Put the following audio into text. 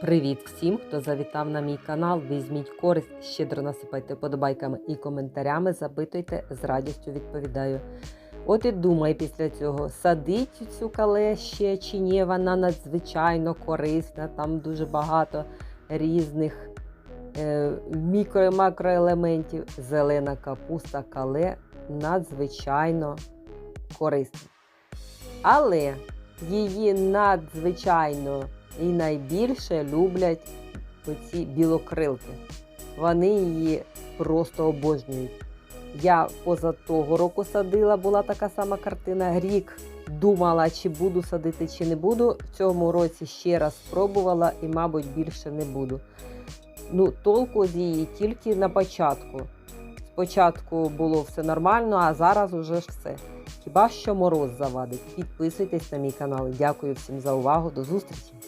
Привіт всім, хто завітав на мій канал. Візьміть користь, щедро насипайте подобайками і коментарями, запитуйте, з радістю відповідаю. От і думай після цього, садить цю кале ще чи ні, вона надзвичайно корисна, там дуже багато різних е, мікро і макроелементів. Зелена капуста кале надзвичайно корисна. Але її надзвичайно і найбільше люблять оці білокрилки. Вони її просто обожнюють. Я поза того року садила, була така сама картина. Рік думала, чи буду садити, чи не буду. В цьому році ще раз спробувала і, мабуть, більше не буду. Ну, толку з її тільки на початку. Спочатку було все нормально, а зараз уже ж все. Хіба що мороз завадить. Підписуйтесь на мій канал. Дякую всім за увагу. До зустрічі!